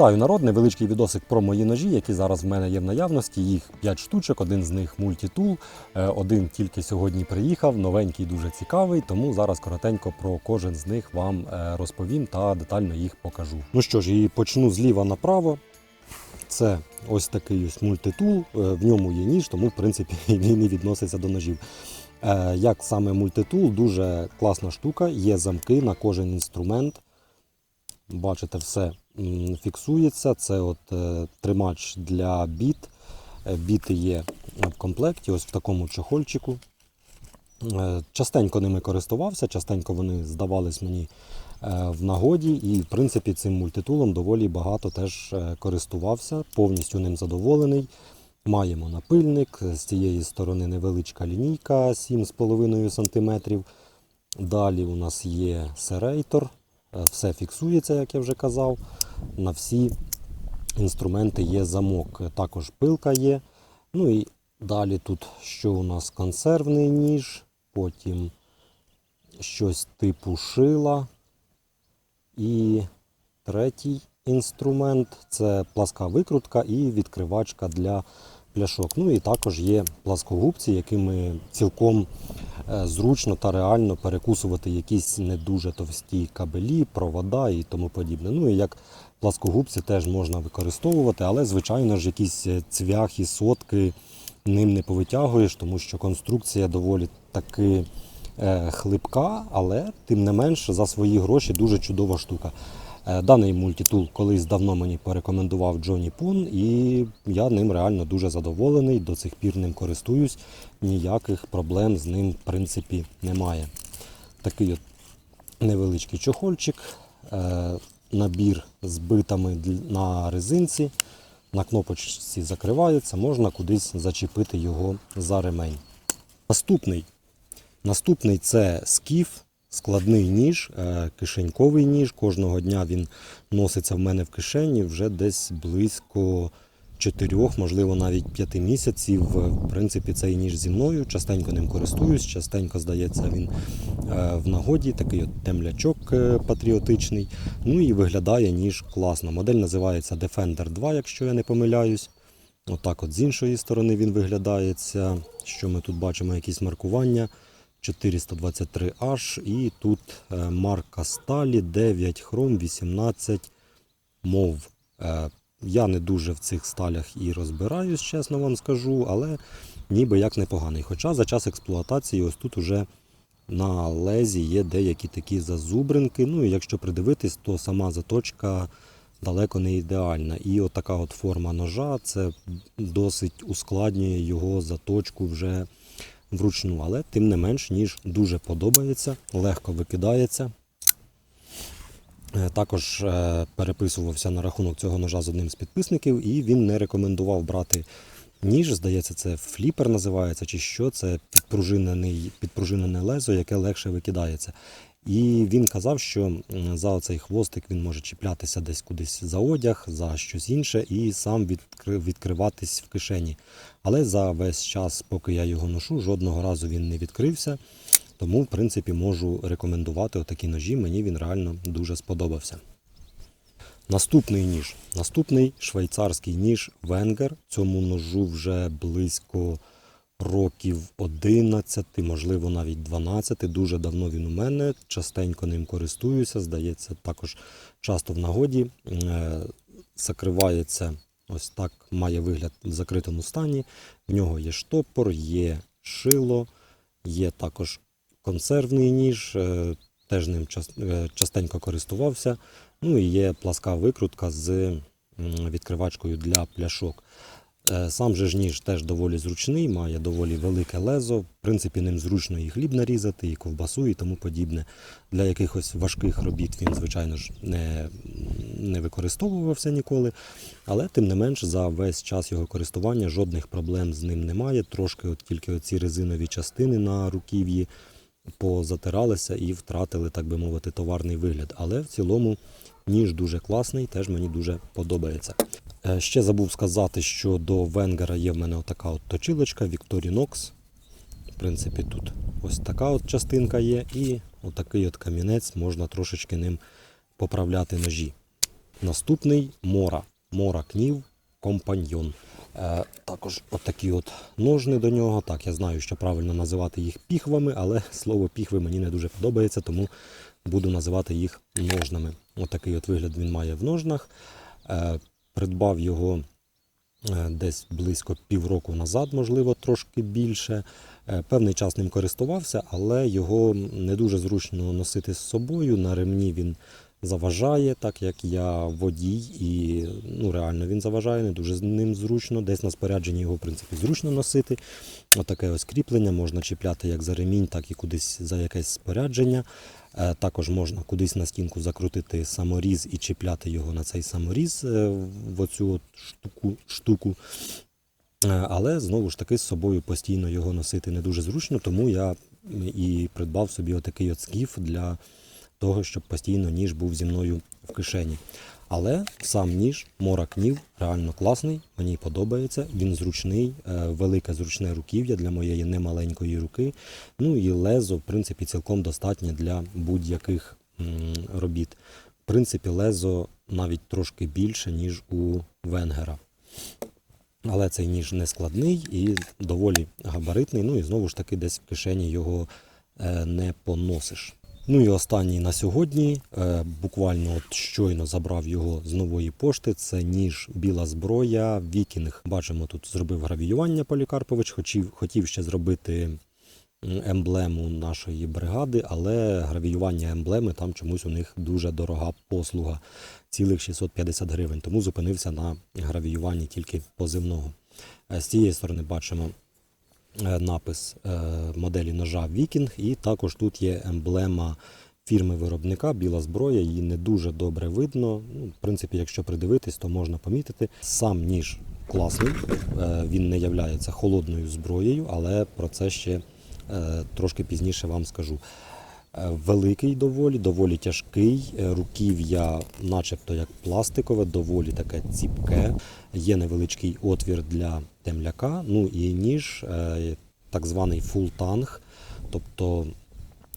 Вітаю народ! Невеличкий відосик про мої ножі, які зараз в мене є в наявності. Їх 5 штучок, один з них мультитул, е, один тільки сьогодні приїхав, новенький, дуже цікавий. Тому зараз коротенько про кожен з них вам е, розповім та детально їх покажу. Ну що ж, і почну зліва направо. Це ось такий ось мультитул. е, В ньому є ніж, тому в принципі він і відноситься до ножів. Як саме мультитул, дуже класна штука. Є замки на кожен інструмент. Бачите, все фіксується. Це от е, тримач для біт. Е, Біти є в комплекті, ось в такому чохольчику. Е, Частенько ними користувався, частенько вони здавались мені в нагоді, і в принципі цим мультитулом доволі багато теж користувався, повністю ним задоволений. Маємо напильник, з цієї сторони невеличка лінійка 7,5 см. Далі у нас є серейтор, все фіксується, як я вже казав. На всі інструменти є замок. Також пилка є. Ну і далі тут що у нас консервний ніж, потім щось типу шила. І третій інструмент це пласка викрутка і відкривачка для пляшок. Ну і також є пласкогубці, якими цілком е, зручно та реально перекусувати якісь не дуже товсті кабелі, провода і тому подібне. Ну і як пласкогубці теж можна використовувати, але звичайно ж якісь е, цвяхи, сотки ним не повитягуєш, тому що конструкція доволі таки е, хлипка, але тим не менш за свої гроші дуже чудова штука. Е, Даний мультитул колись давно мені порекомендував Джоні Пун, і я ним реально дуже задоволений. До цих пір ним користуюсь. Ніяких проблем з ним, в принципі, немає. Такий от невеличкий чохольчик, е, набір з битами на резинці. На кнопочці закривається, можна кудись зачепити його за ремень. Наступний Наступний це скіф, складний ніж, е, кишеньковий ніж. Кожного дня він носиться в мене в кишені вже десь близько 4, можливо, навіть 5 місяців. В принципі, цей ніж зі мною. Частенько ним користуюсь, частенько здається він е, в нагоді, такий от темлячок е, патріотичний. Ну і виглядає ніж класно. Модель називається Defender 2, якщо я не помиляюсь. Отак от з іншої сторони він виглядається. Що ми тут бачимо, якісь маркування. 423H і тут е, марка сталі 9 хром 18 мов. Е, Я не дуже в цих сталях і розбираюсь, чесно вам скажу, але ніби як непоганий. Хоча за час експлуатації ось тут уже на лезі є деякі такі зазубринки. Ну і якщо придивитись, то сама заточка далеко не ідеальна. І така от форма ножа це досить ускладнює його заточку вже вручну, але тим не менш ніж дуже подобається, легко викидається. Е, Також е, переписувався на рахунок цього ножа з одним з підписників, і він не рекомендував брати ніж. Здається, це фліпер називається, чи що це підпружинене лезо, яке легше викидається. І він казав, що за цей хвостик він може чіплятися десь кудись за одяг, за щось інше, і сам відкри- відкриватись в кишені. Але за весь час, поки я його ношу, жодного разу він не відкрився. Тому, в принципі, можу рекомендувати отакі ножі. Мені він реально дуже сподобався. Наступний ніж. Наступний швейцарський ніж Венгер. Цьому ножу вже близько років 11, можливо, навіть 12. Дуже давно він у мене. Частенько ним користуюся. Здається, також часто в нагоді. Е, Закривається ось так, має вигляд в закритому стані. В нього є штопор, є шило, є також консервний ніж. е, Теж ним е, частенько користувався. Ну і є пласка викрутка з відкривачкою для пляшок. Е, Сам же ж ніж теж доволі зручний, має доволі велике лезо. В принципі, ним зручно і хліб нарізати, і ковбасу, і тому подібне. Для якихось важких робіт він, звичайно ж, не, не використовувався ніколи. Але тим не менш, за весь час його користування жодних проблем з ним немає. Трошки от тільки оці резинові частини на руків'ї позатиралися і втратили, так би мовити, товарний вигляд. Але в цілому ніж дуже класний, теж мені дуже подобається. Е, Ще забув сказати, що до Венгера є в мене отака от точилочка Victorinox. В принципі, тут ось така от частинка є, і отакий от камінець можна трошечки ним поправляти ножі. Наступний мора. Мора кнів компаньйон. Е, також отакі от ножни до нього. Так, я знаю, що правильно називати їх піхвами, але слово піхви мені не дуже подобається, тому буду називати їх ножнами. Отакий от вигляд він має в ножнах. Е, придбав його е, десь близько півроку назад, можливо, трошки більше. Е, Певний час ним користувався, але його не дуже зручно носити з собою. На ремні він заважає, так як я водій, і ну, реально він заважає, не дуже з ним зручно. Десь на спорядженні його, в принципі, зручно носити. Отаке ось кріплення можна чіпляти як за ремінь, так і кудись за якесь спорядження. Е, Також можна кудись на стінку закрутити саморіз і чіпляти його на цей саморіз е, в оцю от штуку. штуку. Е, Але знову ж таки з собою постійно його носити не дуже зручно, тому я і придбав собі отакий от скіф для того, щоб постійно ніж був зі мною в кишені. Але сам ніж Мора Кнів реально класний, мені подобається. Він зручний, е, велике зручне руків'я для моєї немаленької руки. Ну і лезо, в принципі, цілком достатнє для будь-яких робіт. В принципі, лезо навіть трошки більше, ніж у Венгера. Але цей ніж не складний і доволі габаритний. Ну і знову ж таки, десь в кишені його е, не поносиш. Ну і останній на сьогодні. е, Буквально от щойно забрав його з нової пошти. Це ніж біла зброя, вікінг. Бачимо, тут зробив гравіювання Полікарпович. Хотів, хотів ще зробити емблему нашої бригади, але гравіювання емблеми там чомусь у них дуже дорога послуга, цілих 650 гривень. Тому зупинився на гравіюванні тільки позивного. Е, З цієї сторони бачимо напис е, моделі ножа Вікінг, і також тут є емблема фірми виробника Біла зброя. Її не дуже добре видно. Ну, в принципі, якщо придивитись, то можна помітити. Сам ніж класний, е, він не являється холодною зброєю, але про це ще е, трошки пізніше вам скажу. Е, Великий доволі, доволі тяжкий. Е, Руків'я, начебто як пластикове, доволі таке ціпке. Є невеличкий отвір для темляка. Ну і ніж, е, так званий фултанг, тобто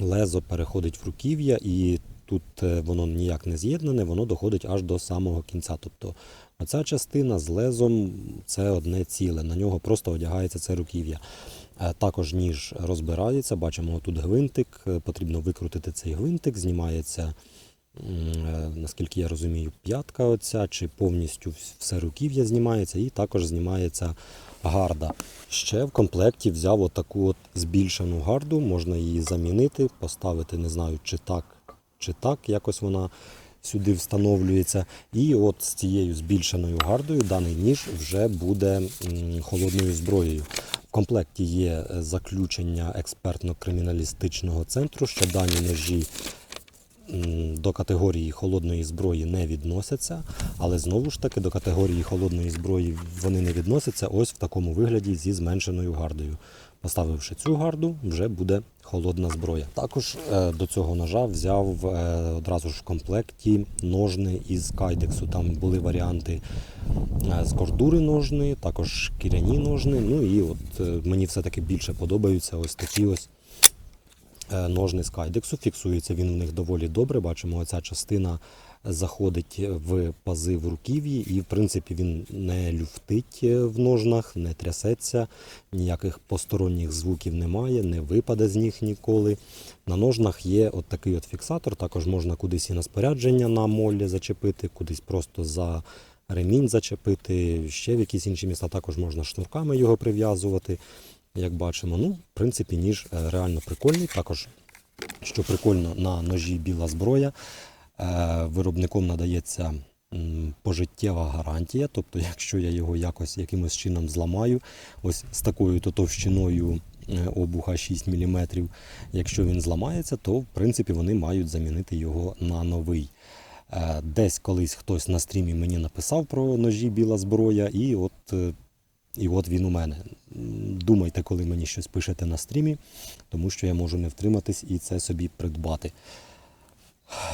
лезо переходить в руків'я, і тут е, воно ніяк не з'єднане, воно доходить аж до самого кінця. Тобто оця частина з лезом це одне ціле. На нього просто одягається це руків'я. Е, Також ніж розбирається, бачимо тут гвинтик, е, потрібно викрутити цей гвинтик, знімається, наскільки я розумію, п'ятка оця, чи повністю все руків'я знімається, і також знімається гарда. Ще в комплекті взяв отаку от збільшену гарду, можна її замінити, поставити, не знаю, чи так, чи так, якось вона сюди встановлюється. І от з цією збільшеною гардою даний ніж вже буде холодною зброєю. В комплекті є е, заключення експертно-криміналістичного центру, що дані ножі до категорії холодної зброї не відносяться, але знову ж таки до категорії холодної зброї вони не відносяться ось в такому вигляді зі зменшеною гардою. Поставивши цю гарду, вже буде холодна зброя. Також е, до цього ножа взяв е, одразу ж в комплекті ножни із кайдексу. Там були варіанти е, з кордури ножни, також шкіряні ножни. Ну і от мені все-таки більше подобаються ось такі ось ножни з кайдексу. Фіксується він в них доволі добре. Бачимо, оця частина заходить в пази в руків'ї, і в принципі він не люфтить е, в ножнах, не трясеться, ніяких посторонніх звуків немає, не випаде з них ніколи. На ножнах є от такий от фіксатор, також можна кудись і на спорядження на молі зачепити, кудись просто за ремінь зачепити, ще в якісь інші міста також можна шнурками його прив'язувати. Як бачимо, ну, в принципі, ніж е, реально прикольний. Також, що прикольно, на ножі біла зброя. Е, Виробником надається пожиттєва гарантія. Тобто, якщо я його якось якимось чином зламаю, ось з такою то товщиною е, обуха 6 мм, якщо він зламається, то в принципі вони мають замінити його на новий. Е, Десь колись хтось на стрімі мені написав про ножі біла зброя, і от, і от він у мене. Думайте, коли мені щось пишете на стрімі, тому що я можу не втриматись і це собі придбати.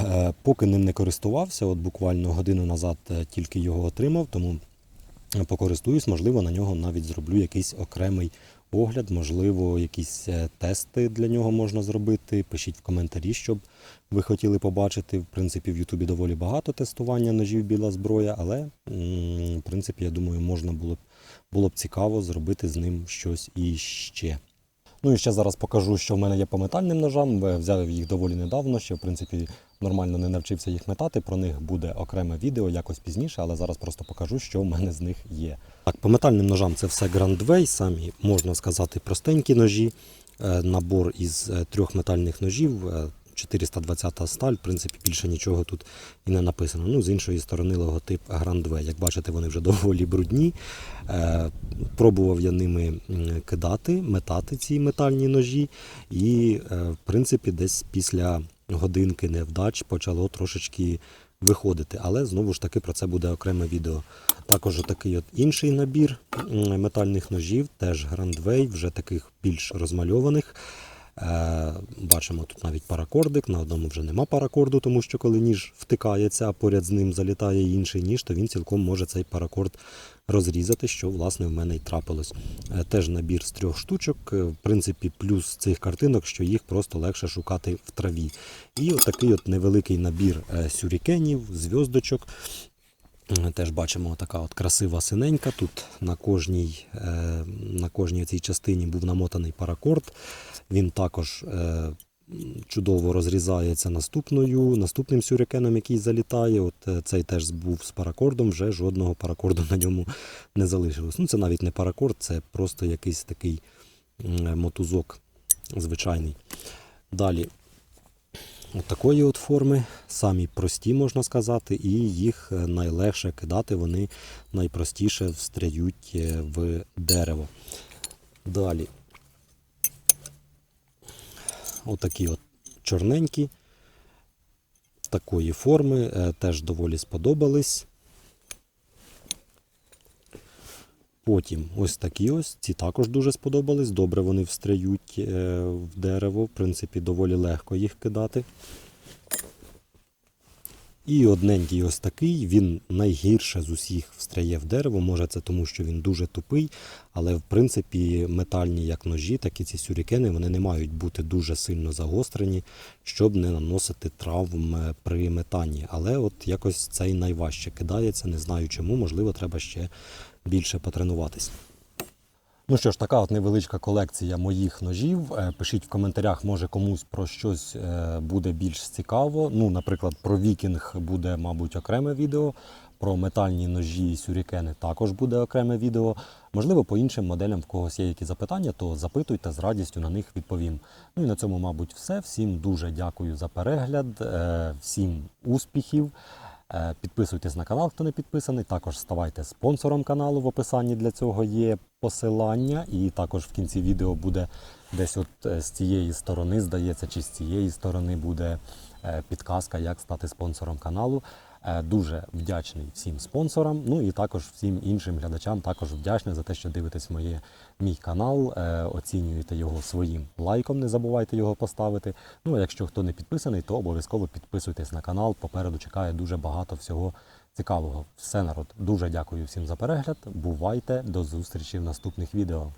Е, Поки ним не користувався, от буквально годину назад е, тільки його отримав, тому покористуюсь, можливо, на нього навіть зроблю якийсь окремий огляд, можливо, якісь е, тести для нього можна зробити. Пишіть в коментарі, щоб ви хотіли побачити. В принципі, в Ютубі доволі багато тестування ножів біла зброя, але в принципі, я думаю, можна було б було б цікаво зробити з ним щось іще. Ну і ще зараз покажу, що в мене є по метальним ножам. Е, Взяв їх доволі недавно, ще в принципі нормально не навчився їх метати. Про них буде окреме відео якось пізніше, але зараз просто покажу, що в мене з них є. Так, по метальним ножам це все Grandway, самі можна сказати, простенькі ножі. Е, Набор із е, трьох метальних ножів. Е, 420 сталь, в принципі, більше нічого тут і не написано. Ну, з іншої сторони, логотип Grandway. Як бачите, вони вже доволі брудні. Е, Пробував я ними кидати, метати ці метальні ножі, і, е, в принципі, десь після годинки невдач почало трошечки виходити. Але знову ж таки про це буде окреме відео. Також такий от інший набір метальних ножів, теж Grandway, вже таких більш розмальованих. Е, Бачимо тут навіть паракордик. На одному вже нема паракорду, тому що коли ніж втикається, а поряд з ним залітає інший ніж, то він цілком може цей паракорд розрізати, що власне в мене й трапилось. Е, Теж набір з трьох штучок. Е, В принципі, плюс цих картинок, що їх просто легше шукати в траві. І отакий от невеликий набір сюрікенів, зв'яздочок. Теж бачимо така от красива синенька. Тут на кожній, е, на кожній цій частині був намотаний паракорд. Він також е, чудово розрізається наступною, наступним сюрикеном, який залітає. От е, цей теж був з паракордом, вже жодного паракорду на ньому не залишилось. Ну, це навіть не паракорд, це просто якийсь такий мотузок звичайний. Далі От такої от форми, самі прості, можна сказати, і їх е, найлегше кидати, вони найпростіше встряють е, в дерево. Далі. Отакі от чорненькі, такої форми, е, теж доволі сподобались. Потім ось такі ось, ці також дуже сподобались. Добре вони встряють е, в дерево, в принципі, доволі легко їх кидати. І одненький ось такий, він найгірше з усіх встряє в дерево. Може це тому, що він дуже тупий, але в принципі метальні як ножі, так і ці сюрікени вони не мають бути дуже сильно загострені, щоб не наносити травм е, при метанні. Але от якось цей найважче кидається, не знаю чому, можливо, треба ще більше потренуватись. Ну що ж, така от невеличка колекція моїх ножів. Е, Пишіть в коментарях, може комусь про щось е, буде більш цікаво. Ну, наприклад, про вікінг буде, мабуть, окреме відео. Про метальні ножі і сюрікени також буде окреме відео. Можливо, по іншим моделям в когось є які запитання, то запитуйте з радістю на них відповім. Ну і на цьому, мабуть, все. Всім дуже дякую за перегляд, е, всім успіхів. Е, Підписуйтесь на канал, хто не підписаний. Також ставайте спонсором каналу. В описанні для цього є посилання. І також в кінці відео буде десь от е, з цієї сторони, здається, чи з цієї сторони буде е, підказка, як стати спонсором каналу. Е, Дуже вдячний всім спонсорам. Ну і також всім іншим глядачам також вдячний за те, що дивитесь моє, мій канал, е, оцінюєте його своїм лайком. Не забувайте його поставити. Ну а якщо хто не підписаний, то обов'язково підписуйтесь на канал. Попереду чекає дуже багато всього цікавого. Все народ. Дуже дякую всім за перегляд. Бувайте до зустрічі в наступних відео.